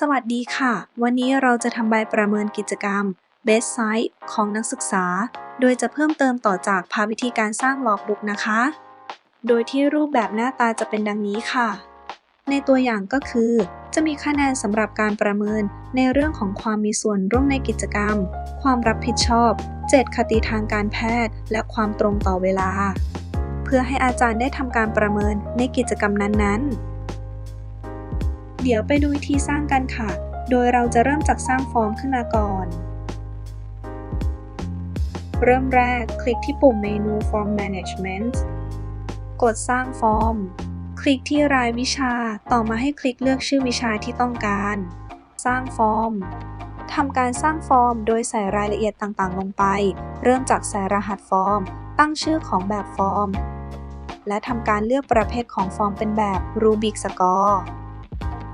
สวัสดีค่ะ วันนี้เราจะทำใบประเมินกิจกรรม Best Site ของนักศึกษา โดยจะเพิ่มเติมต่อจากพาวิธีการสร้างลอกบุกนะคะ โดยที่รูปแบบหน้าตาจะเป็นดังนี้ค่ะ ในตัวอย่างก็คือ จะมีคะแนนสำหรับการประเมินในเรื่องของความมีส่วนร่วมในกิจกรรม ความรับผิดชอบ7คติทางการแพทย์ และความตรงต่อเวลา เพื่อให้อาจารย์ได้ทำการประเมินในกิจกรรมนั้นๆ เดี๋ยวไปดูวิธีสร้างกันค่ะ โดยเราจะเริ่มจากสร้างฟอร์มขึ้นมาก่อน เริ่มแรกคลิกที่ปุ่มเมนู Form Management กดสร้างฟอร์ม คลิกที่รายวิชา ต่อมาให้คลิกเลือกชื่อวิชาที่ต้องการ สร้างฟอร์มทำการสร้างฟอร์มโดยใส่รายละเอียดต่างๆ ลงไป เริ่มจากใส่รหัสฟอร์ม ตั้งชื่อของแบบฟอร์ม และทำการเลือกประเภทของฟอร์มเป็นแบบ Rubik Score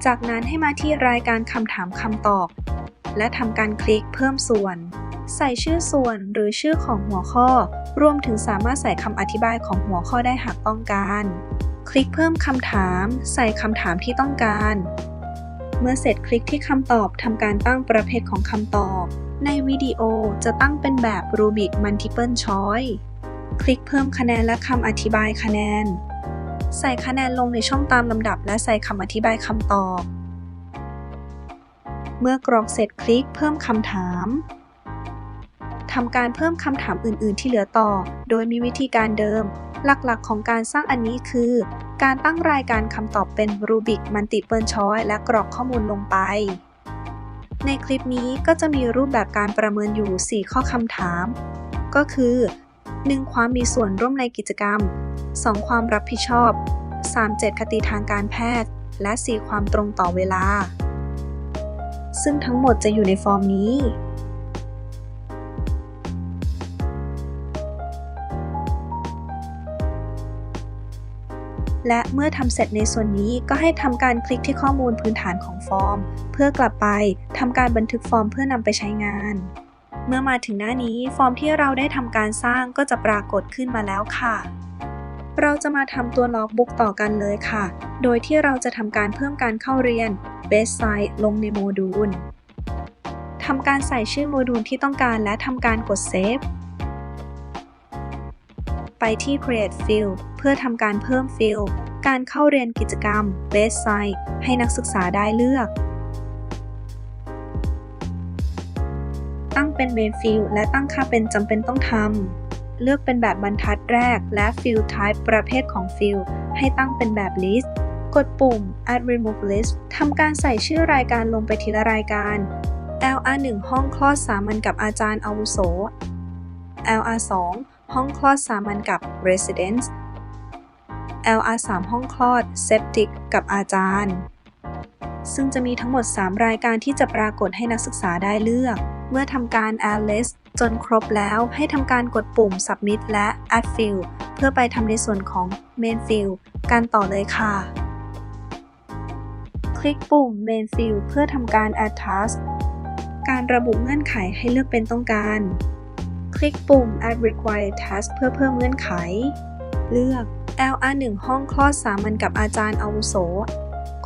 จากนั้นให้มาที่รายการคำถามคำตอบ และทำการคลิกเพิ่มส่วน ใส่ชื่อส่วนหรือชื่อของหัวข้อ รวมถึงสามารถใส่คำอธิบายของหัวข้อได้หากต้องการ คลิกเพิ่มคำถาม ใส่คำถามที่ต้องการ เมื่อเสร็จคลิกที่คำตอบทำการตั้งประเภทของคำตอบ ในวิดีโอจะตั้งเป็นแบบ Rubik Multiple Choice คลิกเพิ่มคะแนนและคำอธิบายคะแนน ใส่คะแนนลงในช่องตามลำดับ และใส่คำอธิบายคำตอบ เมื่อกรอกเสร็จคลิกเพิ่มคำถามทำการเพิ่มคำถามอื่น ๆ ที่เหลือต่อ โดยมีวิธีการเดิม หลักๆ ของการสร้างอันนี้คือ การตั้งรายการคำตอบเป็น Rubik Multiple Choice และกรอกข้อมูลลงไป ในคลิปนี้ก็จะมีรูปแบบการประเมินอยู่ 4 ข้อคำถาม ก็คือ 1. ความมีส่วนร่วมในกิจกรรม 2. ความรับผิดชอบ 3. 7 คติทางการแพทย์ และ 4. ความตรงต่อเวลา ซึ่งทั้งหมดจะอยู่ในฟอร์มนี้ และเมื่อทำเสร็จในส่วนนี้ก็ให้ทำการคลิกที่ข้อมูลพื้นฐานของฟอร์ม เพื่อกลับไปทำการบันทึกฟอร์มเพื่อนำไปใช้งาน เมื่อมาถึงหน้านี้ฟอร์มที่เราได้ทำการสร้างก็จะปรากฏขึ้นมาแล้วค่ะ เราจะมาทำตัวล็อกบุ๊กต่อกันเลยค่ะ โดยที่เราจะทำการเพิ่มการเข้าเรียน Best Site ลงในโมดูลทำการใส่ชื่อโมดูลที่ต้องการและทำการกด Save ไปที่ Create Field เพื่อทำการเพิ่ม Field การเข้าเรียนกิจกรรม Best Site ให้นักศึกษาได้เลือก ตั้งเป็น Main Field และตั้งค่าเป็นจำเป็นต้องทำ เลือกเป็นแบบบรรทัดแรกและ Field Type ประเภทของ Field ให้ตั้งเป็นแบบ List กดปุ่ม Add Remove List ทำการใส่ชื่อรายการลงไปทีละรายการ LR1 ห้องคลอดสามัญกับอาจารย์อาวุโส LR2 ห้องคลอดสามัญกับ Residence LR3 ห้องคลอด Septic กับอาจารย์ ซึ่งจะมีทั้งหมด 3 รายการที่จะปรากฏให้นักศึกษาได้เลือก เมื่อทำการ Add List จนครบแล้วให้ทำการกดปุ่ม Submit และ Add Field เพื่อไปทำในส่วนของ Main Field การต่อเลยค่ะ คลิกปุ่ม Main Field เพื่อทำการ Add Task การระบุเงื่อนไขให้เลือกเป็นต้องการ คลิกปุ่ม Add Required Task เพื่อเพิ่มเงื่อนไข เลือก LR1 ห้องคลอดสามัญกับอาจารย์อาวุโส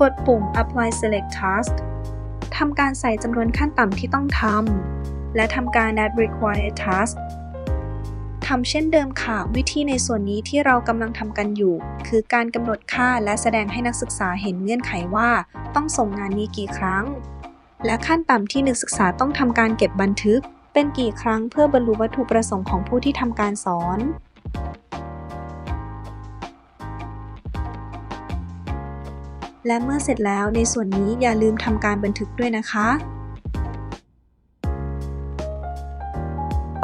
กดปุ่ม Apply Select Task ทำการใส่จำนวนขั้นต่ำที่ต้องทำ และทำการ Add Required Task ทำเช่นเดิมค่ะ วิธีในส่วนนี้ที่เรากำลังทำกันอยู่ คือการกำหนดค่าและแสดงให้นักศึกษาเห็นเงื่อนไขว่า ต้องส่งงานนี้กี่ครั้ง และขั้นต่ำที่นักศึกษาต้องทำการเก็บบันทึก เป็นกี่ครั้งเพื่อบรรลุวัตถุประสงค์ของผู้ที่ทำการสอน และเมื่อเสร็จแล้วในส่วนนี้อย่าลืมทำการบันทึกด้วยนะคะ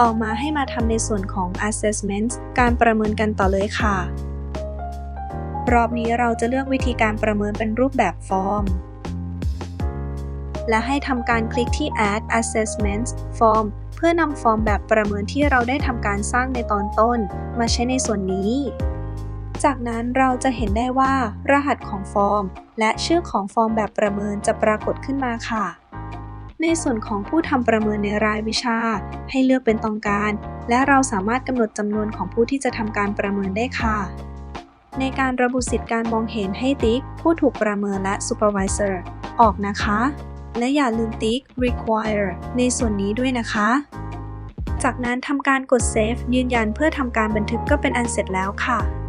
ต่อมาให้มาทำในส่วนของ assessment การประเมินกันต่อเลยค่ะ รอบนี้เราจะเลือกวิธีการประเมินเป็นรูปแบบฟอร์ม และให้ทำการคลิกที่ add assessment form เพื่อนำฟอร์มแบบประเมินที่เราได้ทำการสร้างในตอนต้น มาใช้ในส่วนนี้ จากนั้นเราจะเห็นได้ว่า รหัสของฟอร์ม และชื่อของฟอร์มแบบประเมินจะปรากฏขึ้นมาค่ะ ในส่วนของผู้ทำประเมินในรายวิชา ให้เลือกเป็นตองการ และเราสามารถกำหนดจำนวนของผู้ที่จะทำการประเมินได้ค่ะ ในการระบุสิทธิการมองเห็นให้ติ๊ก ผู้ถูกประเมินและ Supervisor ออกนะคะ และอย่าลืมติ๊ก require ในส่วนนี้ด้วยนะคะ จากนั้นทำการกด save ยืนยันเพื่อทำการบันทึกก็เป็นอันเสร็จแล้วค่ะ